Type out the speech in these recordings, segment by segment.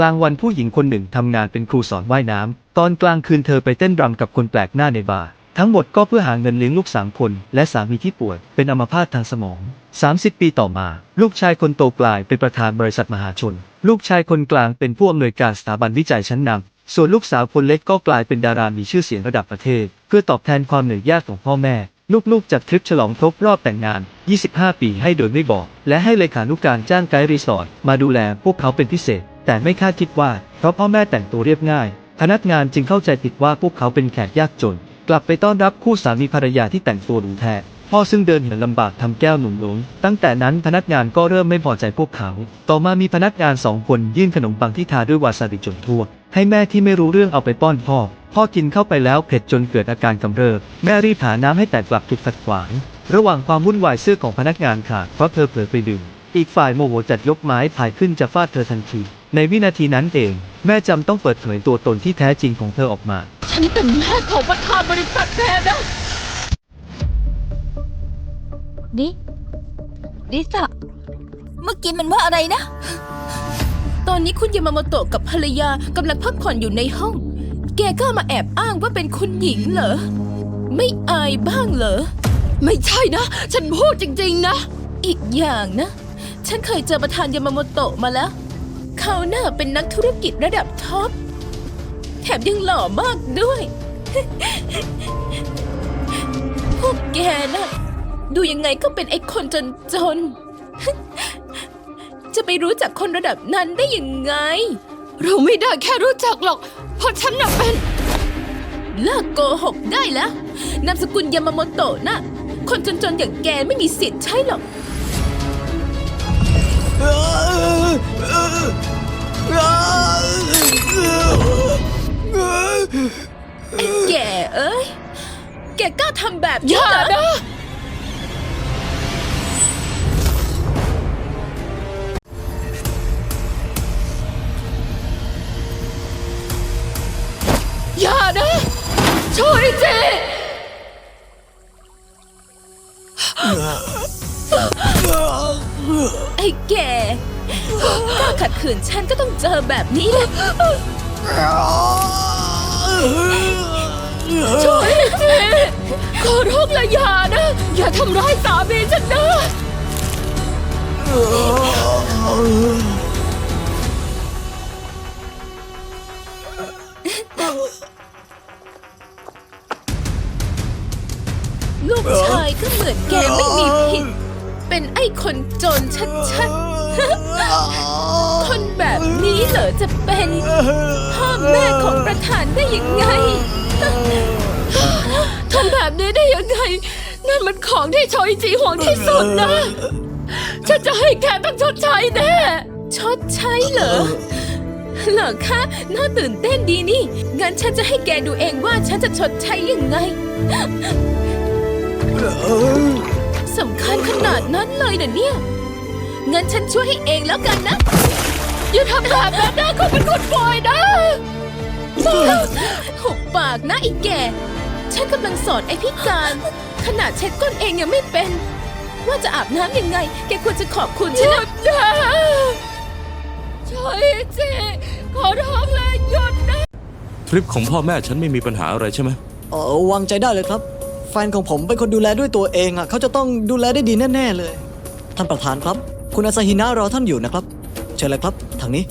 กลางวันผู้หญิงคนหนึ่งทำงานเป็นครูสอนว่ายน้ำ ตอนกลางคืนเธอไปเต้นรำกับคนแปลกหน้าในบาร์ ทั้งหมดก็เพื่อหาเงินเลี้ยงลูกสามคน และสามีที่ป่วยเป็นอัมพาตทางสมอง 30 ปีต่อมา ลูกชายคนโตกลายเป็นประธานบริษัทมหาชน ลูกชายคนกลางเป็นผู้อำนวยการสถาบันวิจัยชั้นนำ ส่วนลูกสาวคนเล็กก็กลายเป็นดารามีชื่อเสียงระดับประเทศ เพื่อตอบแทนความเหนื่อยยากของพ่อแม่ ลูกๆจัดทริปฉลองครบรอบแต่งงาน 25 ปีให้โดยไม่บอก และให้เลขานุการจ้างไกด์รีสอร์ทมาดูแลพวกเขาเป็นพิเศษ แต่ไม่คาดคิดว่า เพราะพ่อแม่แต่งตัวเรียบง่าย พนักงานจึงเข้าใจผิดว่าพวกเขาเป็นแขกยากจน กลับไปต้อนรับคู่สามีภรรยาที่แต่งตัวหรูแท้พ่อซึ่งเดินเหินลำบากทำแก้วหนุ่มหลงตั้งแต่นั้นพนักงานก็เริ่มไม่พอใจพวกเขา ต่อมามีพนักงานสองคนยื่นขนมปังที่ทาด้วยวาซาบิจนทั่ว ให้แม่ที่ไม่รู้เรื่องเอาไปป้อนพ่อ พ่อกินเข้าไปแล้วเผ็ดจนเกิดอาการกำเริบ แม่รีบหาน้ำให้แต่กลับถูกขัดขวาง ระหว่างความวุ่นวายเสื้อของพนักงานขาดเพราะเธอเผลอไปดื่ม อีกฝ่ายโมโหจัดยกไม้พายขึ้นจะฟาดเธอทันที ในวินาทีนั้นเอง แม่จำต้องเปิดเผยตัวตนที่แท้จริงของเธอออกมา ฉันเป็นแม่ของประธานบริษัทแท้นะนี่ลิซ่าเมื่อกี้มันว่าอะไรนะ ตอนนี้คุณยามาโมโตะกับภรรยากำลังพักผ่อนอยู่ในห้อง แกก็มาแอบอ้างว่าเป็นคุณหญิงเหรอ ไม่อายบ้างเหรอ ไม่ใช่นะ ฉันพูดจริงๆนะ อีกอย่างนะ ฉันเคยเจอประธานยามาโมโตะมาแล้ว เขาน่าเป็นนักธุรกิจระดับท็อป แถมยังหล่อมากด้วย พวกแกน่ะ ดูยังไงก็เป็นไอ้คนจนจนๆจะไปรู้จักคนระดับนั้นได้ยังไง เราไม่ได้แค่รู้จักหรอก เพราะฉันน่ะเป็น เลิกโกหกได้แล้ว นามสกุลยามาโมโตะน่ะ คนจนๆอย่างแกไม่มีสิทธิ์ใช่หรอก ไอ้แกเอ้ย แกกล้าทำแบบนี้เหรอนะอย่านะช่วยเจ ไอ้แกกล้าขัดขืนฉันก็ต้องเจอแบบนี้แหละช่วยเจขอร้องละอย่านะ อย่าทำร้ายสามีฉันนะลูกชายก็เหมือนแกไม่มีผิด เป็นไอ้คนจนชัดๆ คนแบบนี้เหรอจะเป็นพ่อแม่ของประธานได้ยังไงทำแบบนี้ได้ยังไง นั่นมันของที่ชอยจีห่วงที่สุดนะ ฉันจะให้แกต้องชดใช้แน่ชดใช้เหรอเหรอคะน่าตื่นเต้นดีนี่ งั้นฉันจะให้แกดูเองว่าฉันจะชดใช้ยังไง สำคัญขนาดนั้นเลยนะเนี่ย งั้นฉันช่วยให้เองแล้วกันนะ อย่าทำแบบนั้นนะเขาเป็นคนปล่อยนะหุบปากนะไอ้แก่ ฉันกำลังสอนไอ้พิการ ขนาดเช็ดก้นเองยังไม่เป็น ว่าจะอาบน้ำยังไง แกควรจะขอบคุณฉันนะช่วยเจขอร้องเลยหยุดนะ ทริปของพ่อแม่ฉันไม่มีปัญหาอะไรใช่ไหม เออวางใจได้เลยครับแฟนของผมเป็นคนดูแลด้วยตัวเองอะเขาจะต้องดูแลได้ดีแน่ๆเลย ท่านประธานครับ คุณอาซาฮินะรอท่านอยู่นะครับ เชิญเลยครับทางนี้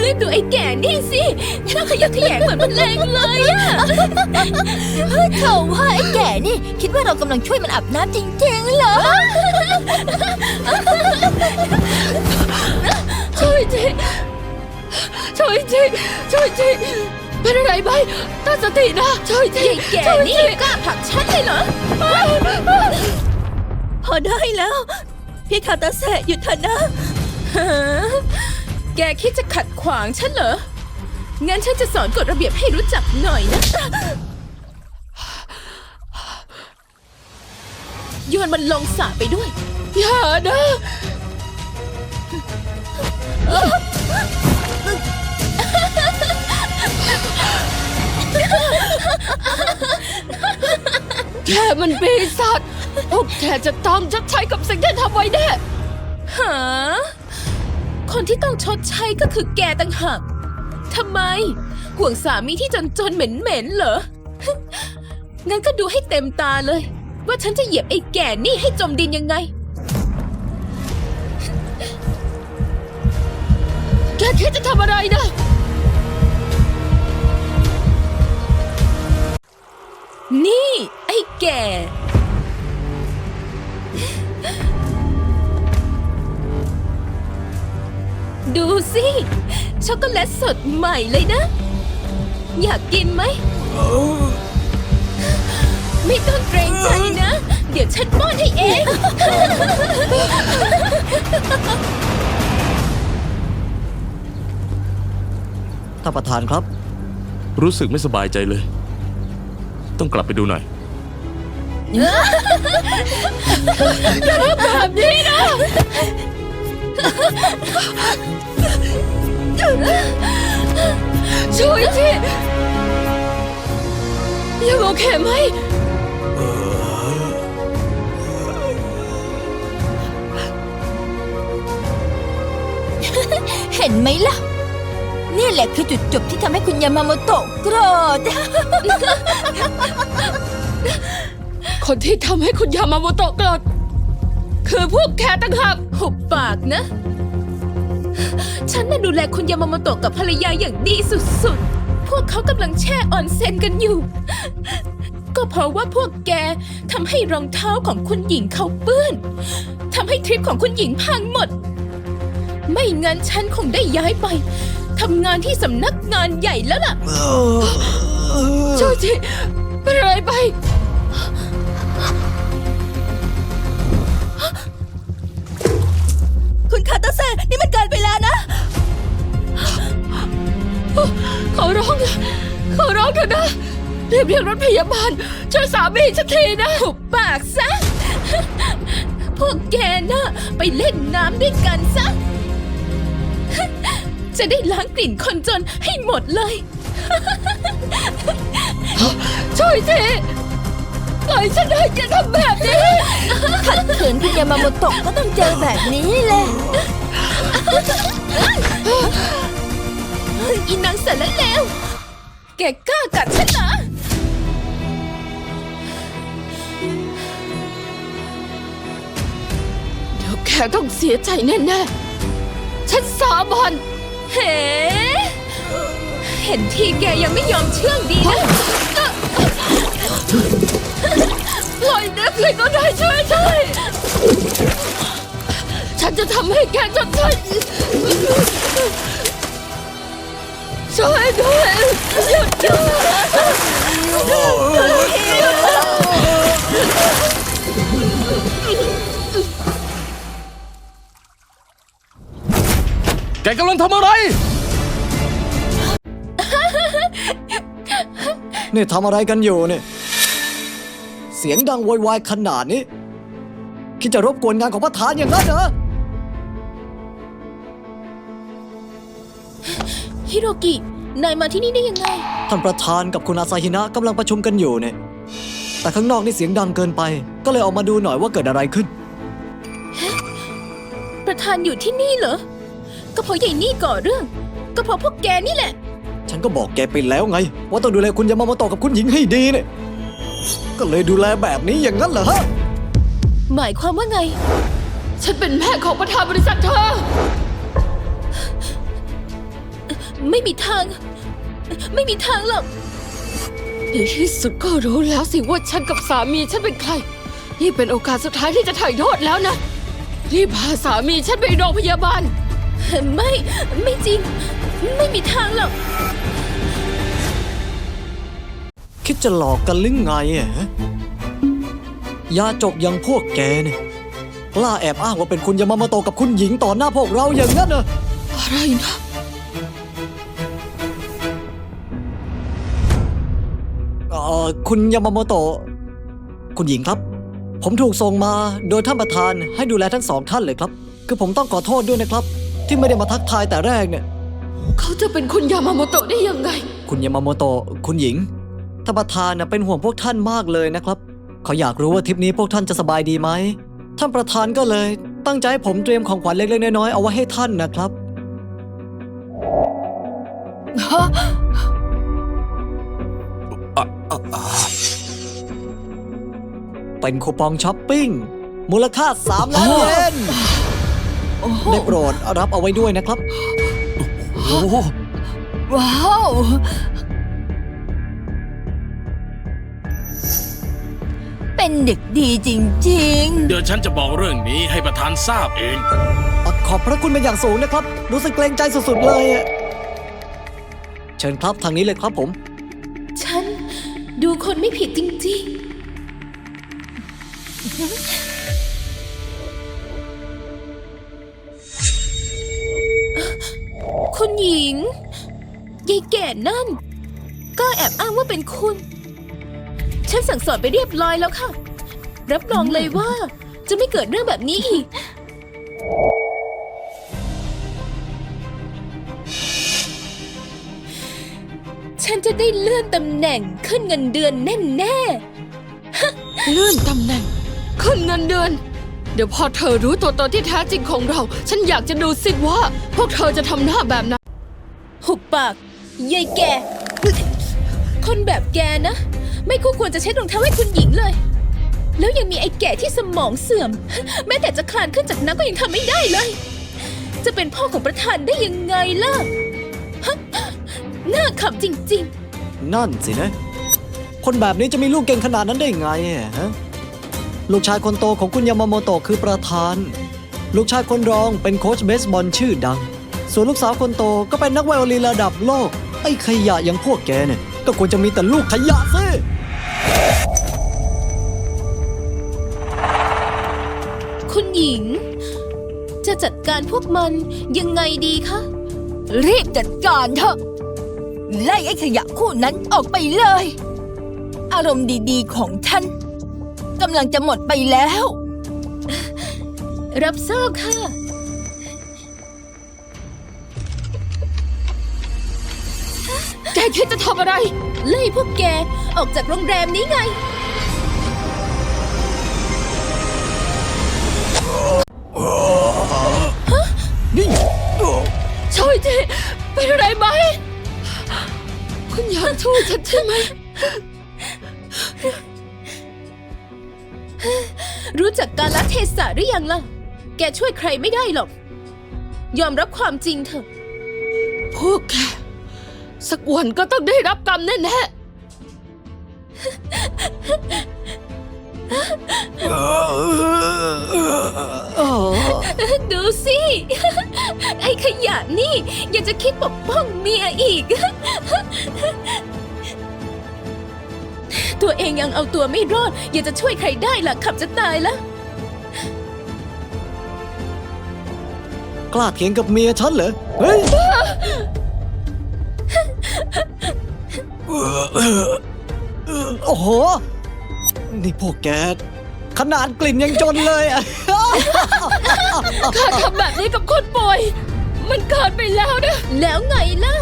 เลือกดูไอ้แก่นี่สิหน้าขยะแขยงเหมือนมันแรงเลยอะเขาว่าไอ้แก่นี่ คิดว่าเรากำลังช่วยมันอาบน้ำจริงๆเหรอ ช่วยจีช่วยจีช่วยจีเป็นอะไรไหมตั้งสตินะ ช่วยจีแก่นี่กล้าผลักฉันเลยเหรอ พอได้แล้ว พี่คาตาเซะหยุดเถอะนะฮะแกคิดจะขัดขวางฉันเหรอ งั้นฉันจะสอนกฎระเบียบให้รู้จักหน่อยนะโยนมันลงสระไปด้วย อย่านะ แกมันปีศาจพวกแกจะต้องชดใช้กับสิ่งที่ทำไว้แน่หา คนที่ต้องชดใช้ก็คือแกต่างหากทำไม ห่วงสามีที่จนจนๆเหม็นๆเหรอ งั้นก็ดูให้เต็มตาเลย ว่าฉันจะเหยียบไอ้แก่นี่ให้จมดินยังไง แกคิดจะทำอะไรนะนี่ ไอ้แก่ ดูสิ ช็อกโกแลตสดใหม่เลยนะ อยากกินไหม ไม่ต้องเกรงใจนะ เดี๋ยวฉันป้อนให้เอง ท่านประธานครับ รู้สึกไม่สบายใจเลย ต้องกลับไปดูหน่อย แบบนี้นะ ช่วยทียังโอเคไหม เห็นไหมล่ะ นี่แหละคือจุดจบที่ทำให้คุณยามาโมโตะโกรธ คนที่ทำให้คุณยามาโมโตะโกรธคือพวกแกต่างหากหุบปากนะ ฉันน่ะดูแลคุณยามาโมโตะกับภรรยาอย่างดีสุดๆ พวกเขากำลังแช่ออนเซ็นกันอยู่ ก็เพราะว่าพวกแกทำให้รองเท้าของคุณหญิงเขาเปื้อนทำให้ทริปของคุณหญิงพังหมด ไม่งั้นฉันคงได้ย้ายไป ทำงานที่สำนักงานใหญ่แล้วล่ะช่วยทีเป็นอะไรไป คุณคาตาเซนี่มันเกินไปแล้วนะ ขอร้องนะขอร้องเถอะนะรีบเรียกรถพยาบาลช่วยสามีฉันทีนะหุบปากซะ พวกแกน่ะไปเล่นน้ำด้วยกันซะ จะได้ล้างกลิ่นคนจนให้หมดเลย ช่วยทีปล่อยฉันให้แกทำแบบนี้ขัดขืนคุณยามาโมโตะก็ต้องเจอแบบนี้แหละอีนางสารเลวแกกล้ากัดฉันเหรอเดี๋ยวแกต้องเสียใจแน่ๆ ฉันสาบาน เฮ้เห็นทีแกยังไม่ยอมเชื่องดีนะปล่อยเด็กเลยก็ได้ช่วยช่วย ฉันจะทำให้แกจดใช่ช่วยด้วยหยุดด้วย กกำลังทำอะไร นี่ทำอะไรกันอยู่เนี่ย เสียงดังโวยวายขนาดนี้ คิดจะรบกวนงานของประธานอย่างนั้นเหรอ ฮิโรกิ นายมาที่นี่ได้ยังไง ท่านประธานกับคุณอาซาฮินะกำลังประชุมกันอยู่เนี่ย แต่ข้างนอกนี่เสียงดังเกินไป ก็เลยออกมาดูหน่อยว่าเกิดอะไรขึ้น ประธานอยู่ที่นี่เหรอ ก็เพราะใหญ่นี่ก่อเรื่อง ก็เพราะพวกแกนี่แหละ ฉันก็บอกแกไปแล้วไง ว่าต้องดูแลคุณยามาโมโตะกับคุณหญิงให้ดีเนี่ยก็เลยดูแลแบบนี้อย่างนั้นเหรอฮะหมายความว่าไง ฉันเป็นแม่ของประธานบริษัทเธอ ไม่มีทาง ไม่มีทางหรอกในที่สุดก็รู้แล้วสิว่าฉันกับสามีฉันเป็นใคร นี่เป็นโอกาสสุดท้ายที่จะถ่ายโทษแล้วนะ รีบพาสามีฉันไปโรงพยาบาล ไม่ ไม่จริง ไม่มีทางหรอก คิดจะหลอกกันหรือไงอะฮะยาจกอย่างพวกแกเนี่ยกล้าแอบอ้างว่าเป็นคุณยามาโมโตะกับคุณหญิงต่อหน้าพวกเราอย่างนั้นเหรอ อะไรนะ เอ่อคุณยามาโมโตะคุณหญิงครับ ผมถูกส่งมาโดยท่านประธานให้ดูแลทั้งสองท่านเลยครับ คือผมต้องขอโทษด้วยนะครับ ที่ไม่ได้มาทักทายแต่แรกเนี่ย เขาจะเป็นคุณยามาโมโตะได้ยังไง คุณยามาโมโตะคุณหญิงท่านประธานนะเป็นห่วงพวกท่านมากเลยนะครับ เขาอยากรู้ว่าทริปนี้พวกท่านจะสบายดีไหม ท่านประธานก็เลย ตั้งใจให้ผมเตรียมของขวัญเล็กๆน้อยๆเอาไว้ให้ท่านนะครับ เป็นคูปองช้อปปิ้งมูลค่า3ล้านเยน ได้โปรดรับเอาไว้ด้วยนะครับ โอ้โหว้าว เป็นเด็กดีจริงเดี๋ยวฉันจะบอกเรื่องนี้ให้ประธานทราบเอง ขอบพระคุณเป็นอย่างสูงนะครับ รู้สึกเกรงใจสุดๆเลยอะเชิญครับทางนี้เลยครับผม ฉันดูคนไม่ผิดจริง ๆ คุณหญิงยายแก่นั่น ก็แอบอ้างว่าเป็นคุณ ฉันสั่งสอนไปเรียบร้อยแล้วค่ะ รับรองเลยว่าจะไม่เกิดเรื่องแบบนี้อีก ฉันจะได้เลื่อนตำแหน่งขึ้นเงินเดือนแน่ๆเลื่อนตำแหน่ง ขึ้นเงินเดือน เดี๋ยวพอเธอรู้ตัวตนที่แท้จริงของเรา ฉันอยากจะดูสิว่า พวกเธอจะทำหน้าแบบนั้นหุบปากยายแก คนแบบแกนะ ไม่คู่ควรจะใช้รองเท้าให้คุณหญิงเลย แล้วยังมีไอ้แก่ที่สมองเสื่อม แม้แต่จะคลานขึ้นจากน้ำก็ยังทำไม่ได้เลย จะเป็นพ่อของประธานได้ยังไงล่ะฮะน่าขำจริงนั่นสินะ คนแบบนี้จะมีลูกเก่งขนาดนั้นได้ไงอะฮะ ลูกชายคนโตของคุณยามาโมโตะคือประธาน ลูกชายคนรองเป็นโค้ชเบสบอลชื่อดัง ส่วนลูกสาวคนโตก็เป็นนักไวโอลินระดับโลก ไอ้ขยะอย่างพวกแกเนี่ย ก็ควรจะมีแต่ลูกขยะสิๆคุณหญิง จะจัดการพวกมันยังไงดีคะๆรีบจัดการเถอะ ไล่ไอ้ขยะคู่นั้นออกไปเลย อารมณ์ดีๆของฉัน กำลังจะหมดไปแล้ว รับทราบค่ะ แกคิดจะทำอะไร ไล่พวกแกออกจากโรงแรมนี้ไงช่วยทีเป็นอะไรไหม คุณอยากช่วยฉันใช่ไหม รู้จักการละเทศะหรือยังล่ะ แกช่วยใครไม่ได้หรอก ยอมรับความจริงเถอะ พวกแก สักวันก็ต้องได้รับกรรมแน่ๆดูสิ ไอ้ขยะนี่ยังจะคิดปกป้องเมียอีก ตัวเองยังเอาตัวไม่รอดยังจะช่วยใครได้ล่ะขับจะตายแล้ว กล้าเถียงกับเมียฉันเหรอ เฮ้ย โอ้โห นี่พวกแก ขนาดกลิ่นยังจนเลยอะ ข้าทำแบบนี้กับคนป่วย มันเกินไปแล้วนะ แล้วไงล่ะ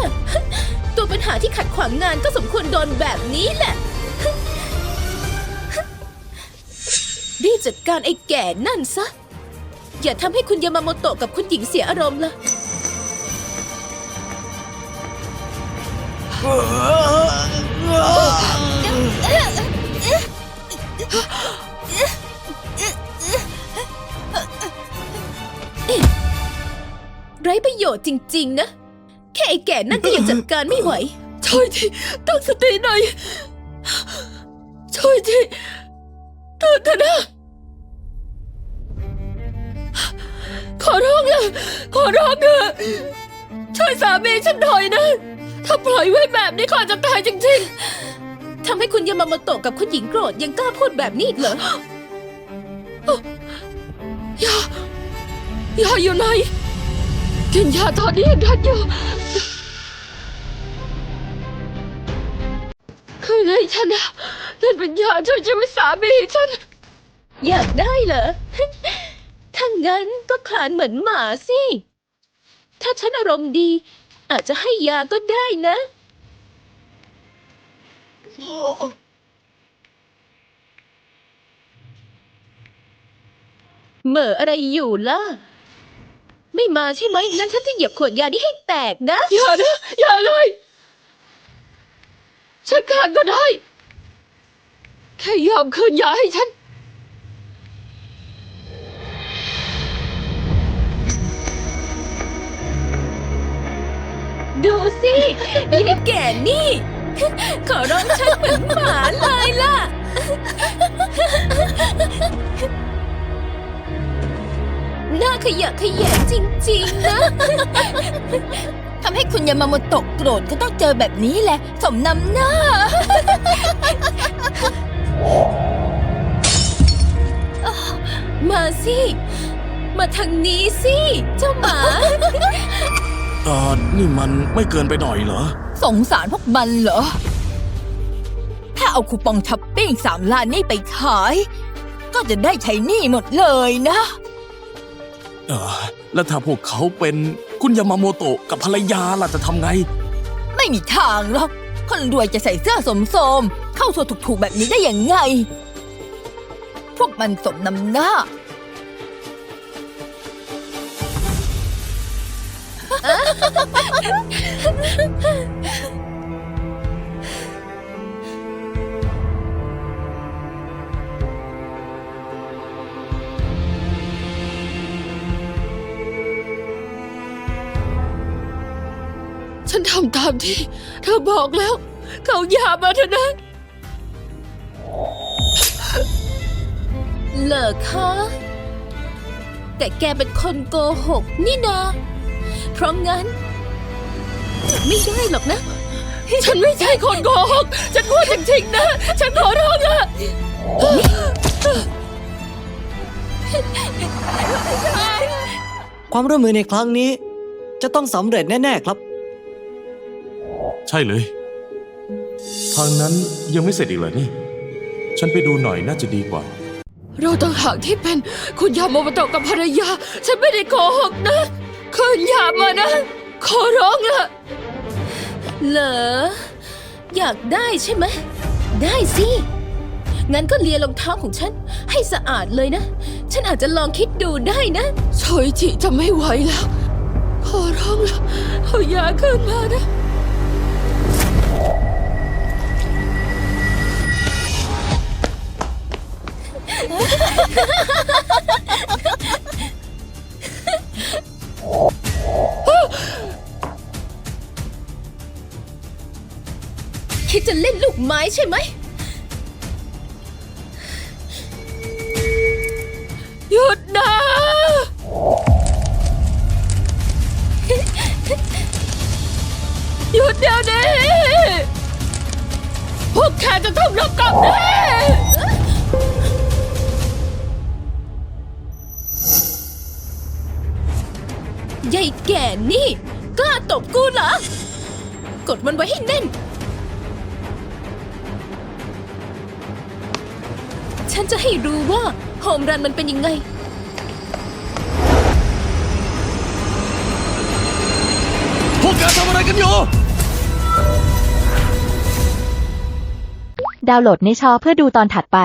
ตัวปัญหาที่ขัดขวางงานก็สมควรโดนแบบนี้แหละ รีบจัดการไอ้แก่นั่นซะ อย่าทำให้คุณยามาโมโตะกับคุณหญิงเสียอารมณ์ละไร้ประโยชน์จริง ๆ นะ แค่ไอ้แก่นั่นก็ยังจัดการไม่ไหว ช่วยทีตั้งสติหน่อย ช่วยทีตื่นเถอะนะ ขอร้องละขอร้องเถอะช่วยสามีฉันหน่อยนะ ถ้าปล่อยไว้แบบนี้ข้าจะตายจริงทำให้คุณยามาโมโตะกับคุณหญิงโกรธยังกล้าพูดแบบนี้อีกเหรอๆอย่าอย่าอยู่ไหนกินยาตอนนี้ยังทันอยู่คือไงฉันนะนั่นเป็นยาช่วยชีวิตสามีฉัน อยากได้เหรอถ้างั้นก็คลานเหมือนหมาสิ ถ้าฉันอารมณ์ดี อาจจะให้ยาก็ได้นะ เหม่ออะไรอยู่ล่ะ ไม่มาใช่ไหมงั้นฉันจะเหยียบขวดยาที่ให้แตกนะ อย่านะอย่าเลย ฉันคลานก็ได้ แค่ยอมคืนยาให้ฉัน สิยี่แก่นี่ ขอร้องฉันเหมือนหมาเลยล่ะ หน้าขยะแขยะจริง ๆ นะ ทำให้คุณยามาโมโตะโกรธก็ต้องเจอแบบนี้แหละ สมน้ำหน้า มาสิ มาทางนี้สิ เจ้าหมา เออนี่มันไม่เกินไปหน่อยเหรอ สงสารพวกมันเหรอ ถ้าเอาคูปองช้อปปิ้งสามล้านนี่ไปขาย ก็จะได้ใช้หนี้หมดเลยนะ เออ แล้วถ้าพวกเขาเป็นคุณยามาโมโตะกับภรรยาล่ะจะทำไง ไม่มีทางหรอก คนรวยจะใส่เสื้อสมโสม เข้าทัวร์ถูกๆแบบนี้ได้ยังไง พวกมันสมน้ำหน้า ฉันทำตามที่เธอบอกแล้ว เขาหยามาเถอะนะ เหรอคะ แต่แกเป็นคนโกหกนี่นา เพราะงั้น ไม่ได้หรอกนะ ฉันไม่ใช่คนโกหก ฉันพูดจริงๆนะ ฉันขอร้องละความร่วมมือในครั้งนี้ จะต้องสำเร็จแน่ ๆ ครับ ใช่เลย ทางนั้นยังไม่เสร็จอีกเหรอนี่ ฉันไปดูหน่อยน่าจะดีกว่า เราต่างหากที่เป็นคุณยาโมโมโตะกับภรรยา ฉันไม่ได้โกหกนะ คืนยาบมานะ ขอร้องละเหรอ อยากได้ใช่ไหม ได้สิ งั้นก็เลียรองเท้าของฉัน ให้สะอาดเลยนะ ฉันอาจจะลองคิดดูได้นะโชยจิจะไม่ไหวแล้ว ขอร้องละเอายาคืนมานะ คิดจะเล่นลูกไม้ใช่ไหมหยุดนะ หยุดเดี๋ยวนี้ พวกแกจะต้องรับกรรมแน่ยายแก่นี่ กล้าตบกูเหรอกดมันไว้ให้แน่น ฉันจะให้รู้ว่าโฮมรันมันเป็นยังไง พวกแกทำอะไรกันอยู่ ดาวน์โหลดในชอเพื่อดูตอนถัดไป